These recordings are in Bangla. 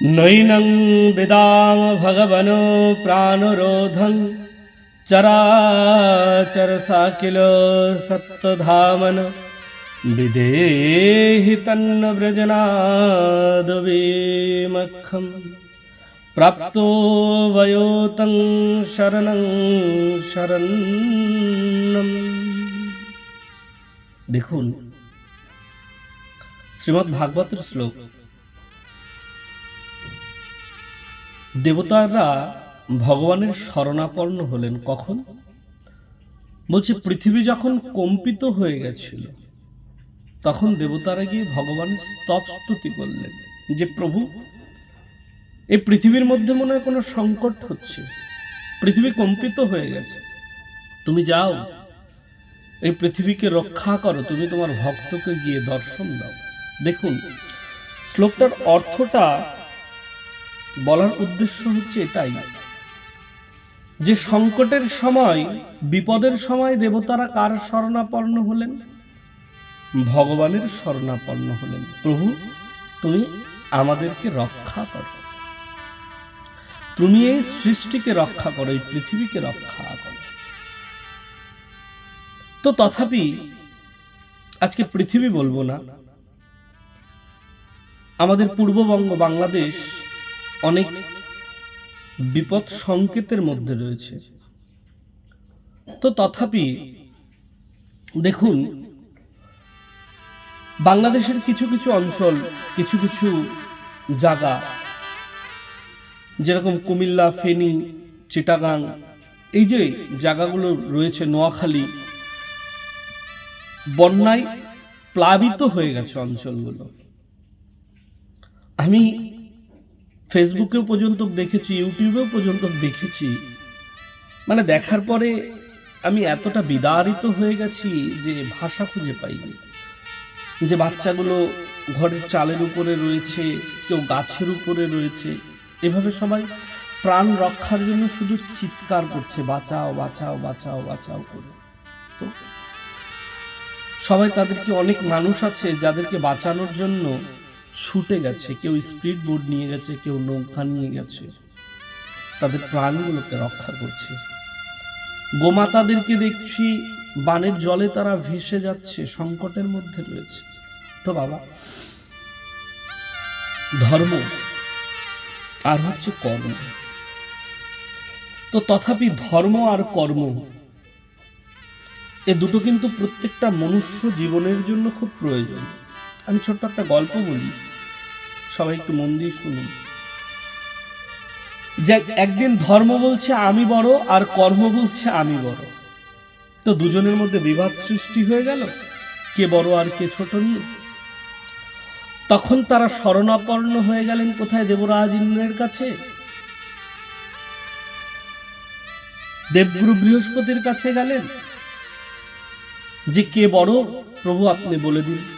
নৈনং বেদাম ভগবন প্রাণরোধং চরাচর সাকিল সত্যধামন বিদেহি তন্ন ব্রজনাদ বিমক্ষম প্রাপ্তো বয়োতং শরণং শরণ্যম দেখুন শ্রীমদ্ ভাগবতের শ্লোক দেবতারা ভগবানের শরণাপন্ন হলেন কখন? বলছে, পৃথিবী যখন কম্পিত হয়ে গেছিল, তখন দেবতারা গিয়ে ভগবানের স্তব স্তুতি করলেন যে, প্রভু, এই পৃথিবীর মধ্যে মনে হয় কোনো সংকট হচ্ছে। পৃথিবী কম্পিত হয়ে গেছে। তুমি যাও, এই পৃথিবীকে রক্ষা করো। তুমি তোমার ভক্তকে গিয়ে দর্শন দাও। দেখুন, শ্লোকটার অর্থটা বলার উদ্দেশ্য হচ্ছে এটাই। যে সংকটের সময়, বিপদের সময় দেবতারা কার শরণাপন্ন হলেন? ভগবানের শরণাপন্ন হলেন। প্রভু, তুমি আমাদেরকে রক্ষা করো। তুমি এই সৃষ্টিকে রক্ষা করো, এই পৃথিবীকে রক্ষা করো। তো তথাপি আজকে পৃথিবী বলব না। আমাদের পূর্ববঙ্গ বাংলাদেশ অনেক বিপদ সংকেতের মধ্যে রয়েছে। তো তথাপি দেখুন, বাংলাদেশের কিছু কিছু অঞ্চল, কিছু কিছু জায়গা, যেরকম কুমিল্লা, ফেনী, চিটাগাং, এই যে জায়গাগুলো রয়েছে, নোয়াখালী, বন্যায় প্লাবিত হয়ে গেছে অঞ্চলগুলো। আমি ফেসবুকেও পর্যন্ত দেখেছি ইউটিউবেও পর্যন্ত দেখেছি। মানে দেখার পরে আমি এতটা বিদারিত হয়ে গেছি যে ভাষা খুঁজে পাইনি। যে বাচ্চাগুলো ঘরের চালের উপরে রয়েছে, কেউ গাছের উপরে রয়েছে, এভাবে সবাই প্রাণ রক্ষার জন্য শুধু চিৎকার করছে, বাঁচাও বাঁচাও বাঁচাও বাঁচাও করে। তো সবাই তাদেরকে অনেক মানুষ আছে যাদেরকে বাঁচানোর জন্য ছুটে গেছে, কেউ স্পিড বোর্ড নিয়ে গেছে, কেউ নৌকা নিয়ে গেছে। তাদের প্রাণগুলোকে রক্ষা করছে। গোমাতাদেরকে দেখছি বানের জলে তারা ভেসে যাচ্ছে, সংকটের মধ্যে রয়েছে। তো বাবা, ধর্ম আর হচ্ছে কর্ম। তো তথাপি ধর্ম আর কর্ম, এ দুটো কিন্তু প্রত্যেকটা মনুষ্য জীবনের জন্য খুব প্রয়োজন। আমি ছোট্ট একটা গল্প বলি। সবাই একটু মন দিয়ে শুনুন। যে একদিন ধর্ম বলছে আমি বড় আর কর্ম বলছে আমি বড়। তো দুজনের মধ্যে বিবাদ সৃষ্টি হয়ে গেল? কে বড় আর কে ছোট নিয়ে? তখন তারা শরণাপন্ন হয়ে গেলেন কোথায় দেবরাজ ইন্দ্রের কাছে? দেবগুরু বৃহস্পতির কাছে গেলেন। যে কে বড়, প্রভু আপনি বলে দিন।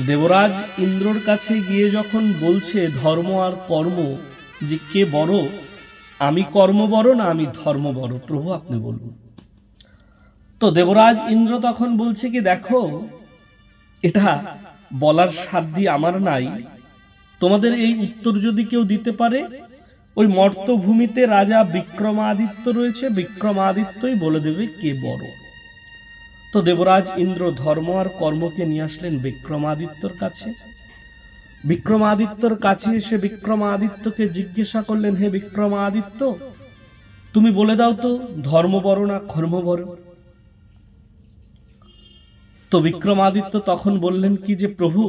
দেবরাজ ইন্দ্রর কাছে গিয়ে যখন বলছে ধর্ম আর কর্ম যে কে বড়, আমি কর্ম বড় না আমি ধর্ম বড়, প্রভু আপনি বলুন। তো দেবরাজ ইন্দ্র তখন বলছে কি, দেখো, এটা বলার সাধ্যি আমার নাই। তোমাদের এই উত্তর যদি কেউ দিতে পারে, ওই মর্তভূমিতে রাজা বিক্রমাদিত্য রয়েছে, বিক্রমাদিত্যই বলে দেবে কে বড়। তো দেবরাজ ইন্দ্র ধর্ম আর কর্মকে নিয়ে আসলেন বিক্রমাদিত্যর কাছে। বিক্রমাদিত্যর কাছে এসে বিক্রমাদিত্যকে জিজ্ঞাসা করলেন, হে বিক্রমাদিত্য, তুমি বলে দাও তো ধর্ম বড় না কর্ম বড় তো বিক্রমাদিত্য তখন বললেন, কি যে প্রভু,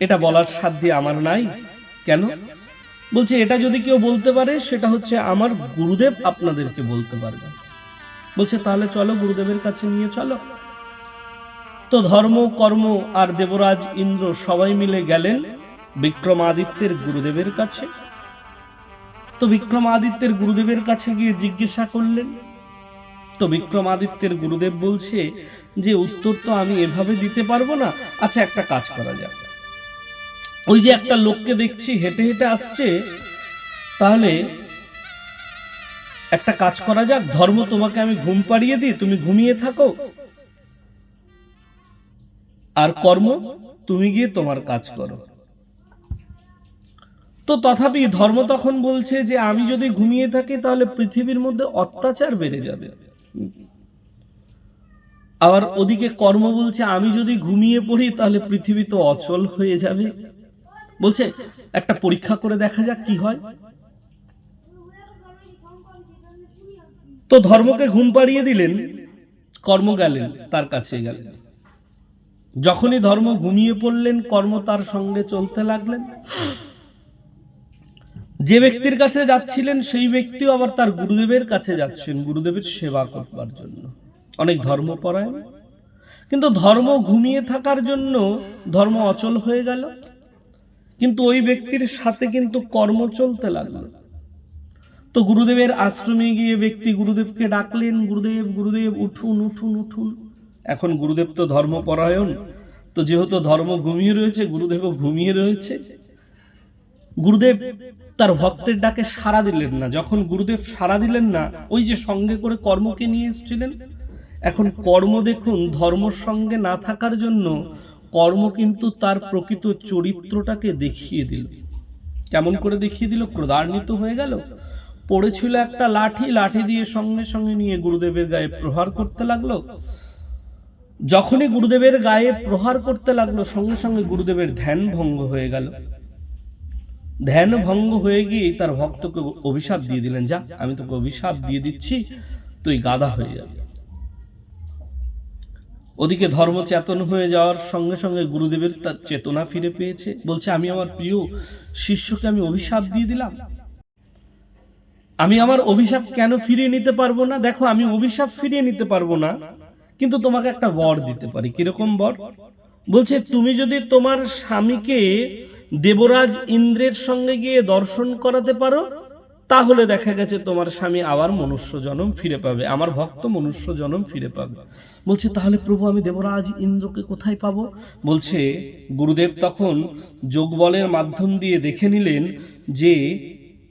এটা বলার সাধ্য আমার নাই। কেন? বলছে, এটা যদি কেউ বলতে পারে, সেটা হচ্ছে আমার গুরুদেব আপনাদেরকে বলতে পারবে বলছে, তাহলে চলো গুরুদেবের কাছে নিয়ে চলো। তো ধর্ম কর্ম আর দেবরাজ ইন্দ্র সবাই মিলে গেলেন বিক্রমাদিত্যের গুরুদেবের কাছে। তো বিক্রমাদিত্যের গুরুদেবের কাছে গিয়ে জিজ্ঞাসা করলেন। তো বিক্রমাদিত্যের গুরুদেব বলছে যে, উত্তর তো আমি এভাবে দিতে পারব না। আচ্ছা একটা কাজ করা যাক। ওই যে একটা লোককে দেখছি, হেঁটে হেঁটে আসছে। তাহলে একটা কাজ করা যাক। ধর্ম তোমাকে আমি ঘুম পাড়িয়ে দিই, তুমি ঘুমিয়ে থাকো। আর কর্ম, তুমি গিয়ে তোমার কাজ করো। তো তথাপি ধর্ম তখন বলছে যে, আমি যদি ঘুমিয়ে থাকি, তাহলে পৃথিবীর মধ্যে অত্যাচার বেড়ে যাবে। আবার ওদিকে কর্ম বলছে, আমি যদি ঘুমিয়ে পড়ি, তাহলে পৃথিবী তো অচল হয়ে যাবে। বলছে, একটা পরীক্ষা করে দেখা যাক কি হয়। তো ধর্মকে ঘুম পাড়িয়ে দিলেন, কর্ম গেলেন, তার কাছে গেলেন। যখনই ধর্ম ঘুমিয়ে পড়লেন, কর্ম তার সঙ্গে চলতে লাগলেন। যে ব্যক্তির কাছে যাচ্ছিলেন, সেই ব্যক্তিও আবার তার গুরুদেবের কাছে যাচ্ছেন, গুরুদেবের সেবা করবার জন্য। অনেক ধর্মপরায়ণ কিন্তু ধর্ম ঘুমিয়ে থাকার জন্য ধর্ম অচল হয়ে গেল। কিন্তু ওই ব্যক্তির সাথে কিন্তু কর্ম চলতে লাগল। তো গুরুদেবের আশ্রমে গিয়ে ব্যক্তি গুরুদেবকে ডাকলেন, গুরুদেব গুরুদেব, উঠুন উঠুন উঠুন। এখন গুরুদেব তো ধর্মপরায়ণ। তো যেহেতু ধর্ম ঘুমিয়ে রয়েছে গুরুদেবও ঘুমিয়ে রয়েছে। গুরুদেব তার ভক্তের ডাকে সাড়া দিলেন না। যখন গুরুদেব সাড়া দিলেন না, ওই যে সঙ্গে করে কর্মকে নিয়ে এসেছিলেন, এখন কর্ম দেখুন ধর্মর সঙ্গে না থাকার জন্য কর্ম কিন্তু তার প্রকৃত চরিত্রটাকে দেখিয়ে দিল। কেমন করে দেখিয়ে দিল? ক্রোধান্বিত হয়ে গেল। পড়েছিল একটা লাঠি লাঠি দিয়ে সঙ্গে সঙ্গে নিয়ে গুরুদেবের গায়ে প্রহার করতে লাগল। যখনই গুরুদেবের গায়ে প্রহার করতে লাগল, সঙ্গে সঙ্গে গুরুদেবের ধ্যান ভঙ্গ হয়ে গেল। ধ্যান ভঙ্গ হয়ে গিয়ে তার ভক্তকে অভিশাপ দিয়ে দিলেন, যা, আমি তোকে অভিশাপ দিয়ে দিচ্ছি, তুই গাদা হয়ে যাবে। ওদিকে ধর্ম চেতন হয়ে যাওয়ার সঙ্গে সঙ্গে গুরুদেবের তার চেতনা ফিরে পেয়েছে। বলছে, আমি আমার প্রিয় শিষ্যকে আমি অভিশাপ দিয়ে দিলাম। আমি আমার অভিশাপ কেন ফিরিয়ে নিতে পারব না? দেখো, আমি অভিশাপ ফিরিয়ে নিতে পারব না। কিন্তু তোমাকে একটা বর দিতে পারি। কীরকম বর? বলছে, তুমি যদি তোমার স্বামীকে দেবরাজ ইন্দ্রের সঙ্গে গিয়ে দর্শন করাতে পারো, তাহলে দেখা গেছে তোমার স্বামী আবার মনুষ্য জন্ম ফিরে পাবে। আমার ভক্ত মনুষ্য জন্ম ফিরে পাবে। বলছে, তাহলে প্রভু, আমি দেবরাজ ইন্দ্রকে কোথায় পাবো? বলছে, গুরুদেব তখন যোগবলের মাধ্যম দিয়ে দেখে নিলেন যে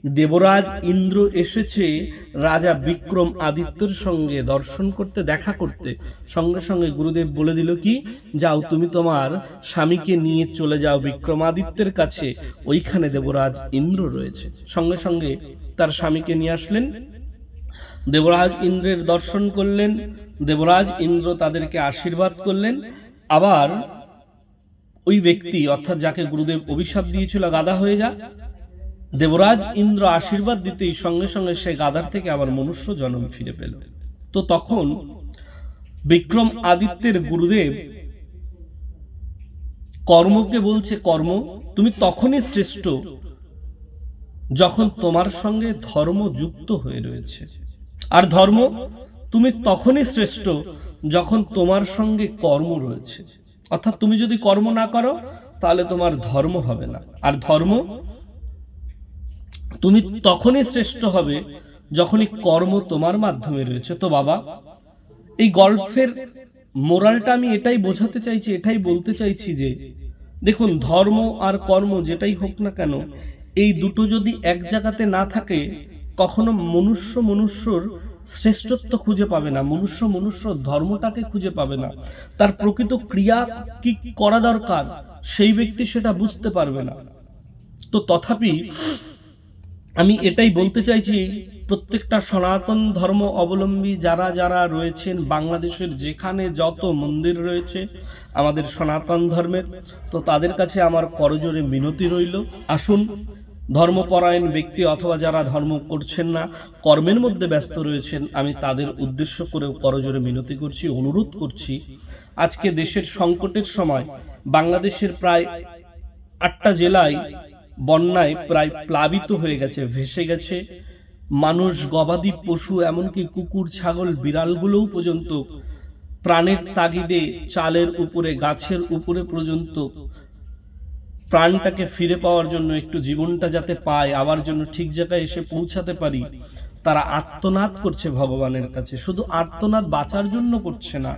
দেবরাজ ইন্দ্র এসেছে রাজা বিক্রম আদিত্যর সঙ্গে দর্শন করতে, দেখা করতে। সঙ্গে সঙ্গে গুরুদেব বলে দিল কি, যাও তুমি তোমার স্বামীকে নিয়ে চলে যাও বিক্রমাদিত্যের কাছে। ওইখানে দেবরাজ ইন্দ্র রয়েছে। সঙ্গে সঙ্গে তার স্বামীকে নিয়ে আসলেন। দেবরাজ ইন্দ্রের দর্শন করলেন। দেবরাজ ইন্দ্র তাদেরকে আশীর্বাদ করলেন। আবার ওই ব্যক্তি, অর্থাৎ যাকে গুরুদেব অভিশাপ দিয়েছিল গাদা হয়ে যা। দেবরাজ ইন্দ্র আশীর্বাদ দিতেই সঙ্গে সঙ্গে সে গাদার থেকে আবার মনুষ্য জন্ম ফিরে পেল। তো তখন বিক্রম আদিত্যের গুরুদেব কর্মকে বলছে, কর্ম, তুমি তখনই শ্রেষ্ঠ যখন তোমার সঙ্গে ধর্ম যুক্ত হয়ে রয়েছে। আর ধর্ম, তুমি তখনই শ্রেষ্ঠ যখন তোমার সঙ্গে কর্ম রয়েছে। অর্থাৎ তুমি যদি কর্ম না করো, তাহলে তোমার ধর্ম হবে না। আর ধর্ম তুমি তখনই শ্রেষ্ঠ হবে যখনই কর্ম তোমার মাধ্যমে রয়েছে। তো বাবা, এই গল্পের মোরালটা আমি এটাই বোঝাতে চাইছি, এটাই বলতে চাইছি যে, দেখুন, ধর্ম আর কর্ম যেটাই হোক না কেন, এই দুটো যদি এক জায়গাতে না থাকে, কখনো মনুষ্য মনুষ্যর শ্রেষ্ঠত্ব খুঁজে পাবে না, মনুষ্য মনুষ্য ধর্মটাকে খুঁজে পাবে না। তার প্রকৃত ক্রিয়া কি করা দরকার, সেই ব্যক্তি সেটা বুঝতে পারবে না। তো তথাপি আমি এটাই বলতে চাইছি, প্রত্যেকটা সনাতন ধর্ম অবলম্বী যারা যারা রয়েছেন বাংলাদেশের যেখানে যত মন্দির রয়েছে আমাদের সনাতন ধর্মের, তো তাদের কাছে আমার করজোরে মিনতি রইল। আসুন, ধর্মপরায়ণ ব্যক্তি অথবা যারা ধর্ম করছেন না, কর্মের মধ্যে ব্যস্ত রয়েছেন, আমি তাদের উদ্দেশ্য করেও করজোরে মিনতি করছি, অনুরোধ করছি। আজকে দেশের সংকটের সময় বাংলাদেশের প্রায় আটটা জেলায় বন্যায় প্রায় প্লাবিত হয়ে গেছে, ভেসে গেছে। মানুষ, গবাদি পশু, এমনকি কুকুর, ছাগল, বিড়ালগুলোও পর্যন্ত প্রাণের তাগিদে, চালের উপরে, গাছের উপরে পর্যন্ত প্রাণটাকে ফিরে পাওয়ার জন্য একটু জীবনটা যাতে পায়, আবার জন্য ঠিক জায়গায় এসে পৌঁছাতে পারি। তারা আত্মনাদ করছে ভগবানের কাছে। শুধু আর্তনাদ বাঁচার জন্য করছে না,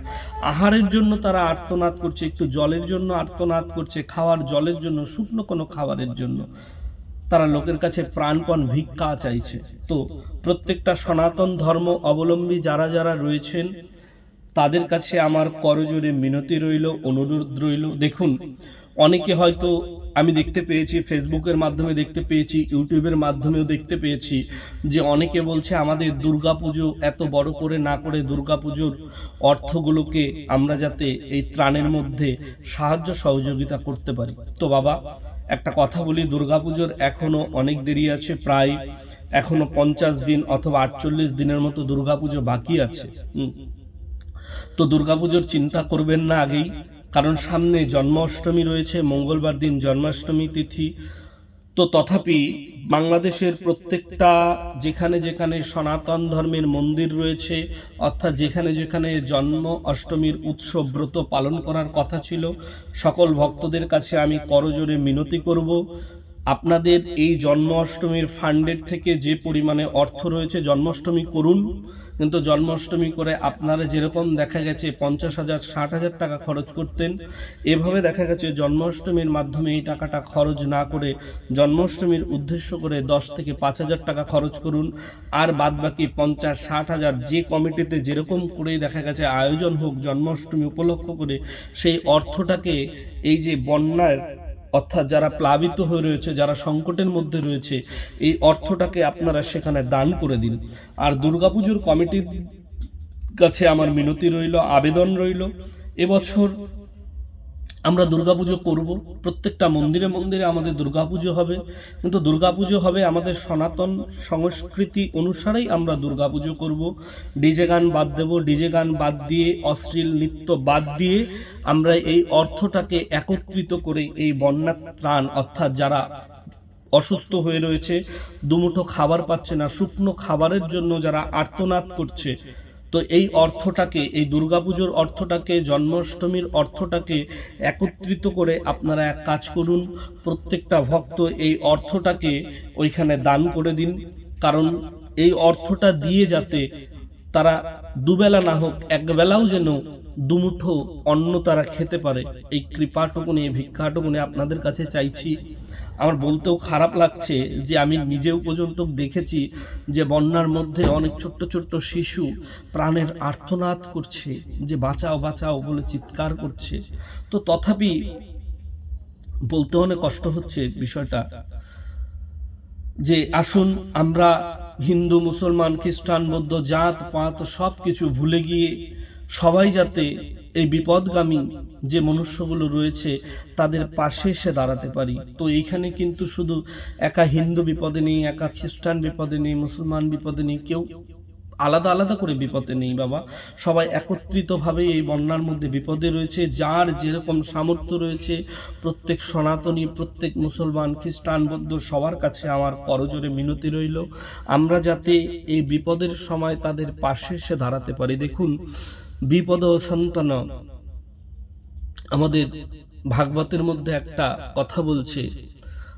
আহারের জন্য তারা আর্তনাদ করছে, একটু জলের জন্য আর্তনাদ করছে, খাওয়ার জলের জন্য, শুকনো কোনো খাবারের জন্য। তারা লোকের কাছে প্রাণপণ ভিক্ষা চাইছে। তো প্রত্যেকটা সনাতন ধর্ম অবলম্বী যারা যারা রয়েছেন, তাদের কাছে আমার করজোরে মিনতি রইল, অনুরোধ রইল। দেখুন অনেকে হয়তো আমি দেখতে পেয়েছি ফেসবুকের মাধ্যমে দেখতে পেয়েছি ইউটিউবের মাধ্যমেও দেখতে পেয়েছি যে অনেকে বলছে আমাদের দুর্গাপুজো এত বড় করে না করে দুর্গাপুজোর অর্থগুলোকে আমরা যাতে এই ত্রাণের মধ্যে সাহায্য সহযোগিতা করতে পারি। তো বাবা, একটা কথা বলি, দুর্গাপুজোর এখনও অনেক দেরি আছে, প্রায় এখনও পঞ্চাশ দিন অথবা আটচল্লিশ দিনের মতো দুর্গাপুজো বাকি আছে। তো দুর্গাপুজোর চিন্তা করবেন না আগেই। কারণ সামনে জন্মাষ্টমী রয়েছে, মঙ্গলবার দিন জন্মাষ্টমী তিথি। তো তথাপি বাংলাদেশের প্রত্যেকটা যেখানে যেখানে সনাতন ধর্মের মন্দির রয়েছে, অর্থাৎ যেখানে যেখানে জন্ম অষ্টমীর উৎসব ব্রত পালন করার কথা ছিল, সকল ভক্তদের কাছে আমি করজোরে মিনতি করব। আপনাদের এই জন্ম অষ্টমীর ফান্ডের থেকে যে পরিমাণে অর্থ রয়েছে, জন্মাষ্টমী করুন। কিন্তু জন্মাষ্টমী করে আপনারা যেরকম দেখা গেছে পঞ্চাশ হাজার, ষাট হাজার টাকা খরচ করতেন, এভাবে দেখা গেছে জন্মাষ্টমীর মাধ্যমে এই টাকাটা খরচ না করে জন্মাষ্টমীর উদ্দেশ্য করে দশ থেকে পাঁচ হাজার টাকা খরচ করুন। আর বাদ বাকি পঞ্চাশ, ষাট হাজার যে কমিটিতে যেরকম করেই দেখা গেছে আয়োজন হোক, জন্মাষ্টমী উপলক্ষ করে সেই অর্থটাকে এই যে বন্যার অর্থাৎ যারা প্লাবিত হয়ে রয়েছে, যারা সংকটের মধ্যে রয়েছে, এই অর্থটাকে আপনারা সেখানে দান করে দিন। আর দুর্গাপুজোর কমিটির কাছে আমার মিনতি রইল, আবেদন রইল, এবছর আমরা দুর্গাপুজো করব। প্রত্যেকটা মন্দিরে মন্দিরে আমাদের দুর্গাপুজো হবে। কিন্তু দুর্গাপুজো হবে আমাদের সনাতন সংস্কৃতি অনুসারেই আমরা দুর্গাপুজো করব। ডিজে গান বাদ দেব। ডিজে গান বাদ দিয়ে, অশ্লীল নৃত্য বাদ দিয়ে আমরা এই অর্থটাকে একত্রিত করে এই বন্যা ত্রাণ অর্থাৎ যারা অসুস্থ হয়ে রয়েছে, দুমুঠো খাবার পাচ্ছে না, শুকনো খাবারের জন্য যারা আর্তনাদ করছে তো এই অর্থটাকে, এই দুর্গাপুজোর অর্থটাকে, জন্মাষ্টমীর অর্থটাকে একত্রিত করে আপনারা এক কাজ করুন, প্রত্যেকটা ভক্ত এই অর্থটাকে ওইখানে দান করে দিন। কারণ এই অর্থটা দিয়ে যাতে তারা দুবেলা না হোক একবেলাও যেন দুমুঠো অন্ন তারা খেতে পারে। এই কৃপাটুকুনি, এই ভিক্ষাটুকুনি আপনাদের কাছে চাইছি। আমার বলতেও খারাপ লাগছে যে আমি নিজেও পর্যন্ত দেখেছি যে বন্যার মধ্যে অনেক ছোট্ট ছোট্ট শিশু প্রাণের আর্তনাদ করছে, যে বাঁচাও বাঁচাও বলে চিৎকার করছে। তো তথাপি বলতে অনেক কষ্ট হচ্ছে বিষয়টা, যে আসুন আমরা হিন্দু, মুসলমান, খ্রিস্টান, বৌদ্ধ জাত, পাত সব কিছু ভুলে গিয়ে সবাই যাতে এই বিপদগামী যে মনুষ্যগুলো রয়েছে, তাদের পাশে এসে দাঁড়াতে পারি। তো এইখানে কিন্তু শুধু একা হিন্দু বিপদে নেই, একা খ্রিস্টান বিপদে নেই, মুসলমান বিপদে নেই, কেউ আলাদা আলাদা করে বিপদে নেই বাবা। সবাই একত্রিতভাবে এই বন্যার মধ্যে বিপদে রয়েছে, যার যেরকম সামর্থ্য রয়েছে, প্রত্যেক সনাতনী, প্রত্যেক মুসলমান, খ্রিস্টান, বৌদ্ধ, সবার কাছে আমার করজোরে মিনতি রইল। আমরা যাতে এই বিপদের সময় তাদের পাশে এসে দাঁড়াতে পারি। দেখুন বিপদ সন্তান। আমাদের ভাগবতের মধ্যে একটা কথা বলছে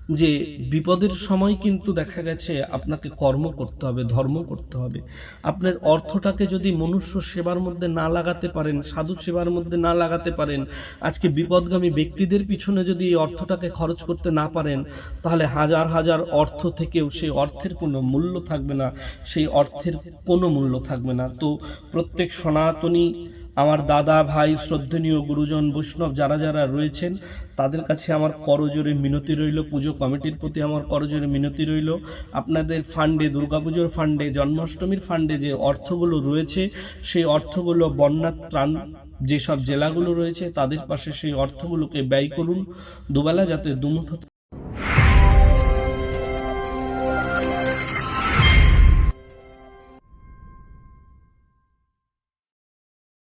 যে বিপদের সময় কিন্তু দেখা গেছে আপনাকে কর্ম করতে হবে, ধর্ম করতে হবে। আপনার অর্থটাকে যদি মনুষ্য সেবার মধ্যে না লাগাতে পারেন, সাধু সেবার মধ্যে না লাগাতে পারেন, আজকে বিপদগামী ব্যক্তিদের পিছনে যদি এই অর্থটাকে খরচ করতে না পারেন, তাহলে হাজার হাজার অর্থ থেকেও সেই অর্থের কোনো মূল্য থাকবে না, সেই অর্থের কোনো মূল্য থাকবে না। তো প্রত্যেক সনাতনী আমার দাদা, ভাই, শ্রদ্ধনীয় গুরুজন, বৈষ্ণব যারা যারা রয়েছেন, তাদের কাছে আমার করজোরে মিনতি রইল। পুজো কমিটির প্রতি আমার করজোরে মিনতি রইল। আপনাদের ফান্ডে দুর্গাপুজোর ফান্ডে জন্মাষ্টমীর ফান্ডে যে অর্থগুলো রয়েছে, সেই অর্থগুলো বন্যা ত্রাণ যেসব জেলাগুলো রয়েছে, তাদের পাশে সেই অর্থগুলোকে ব্যয় করুন। দুবেলা যাতে দুমুঠো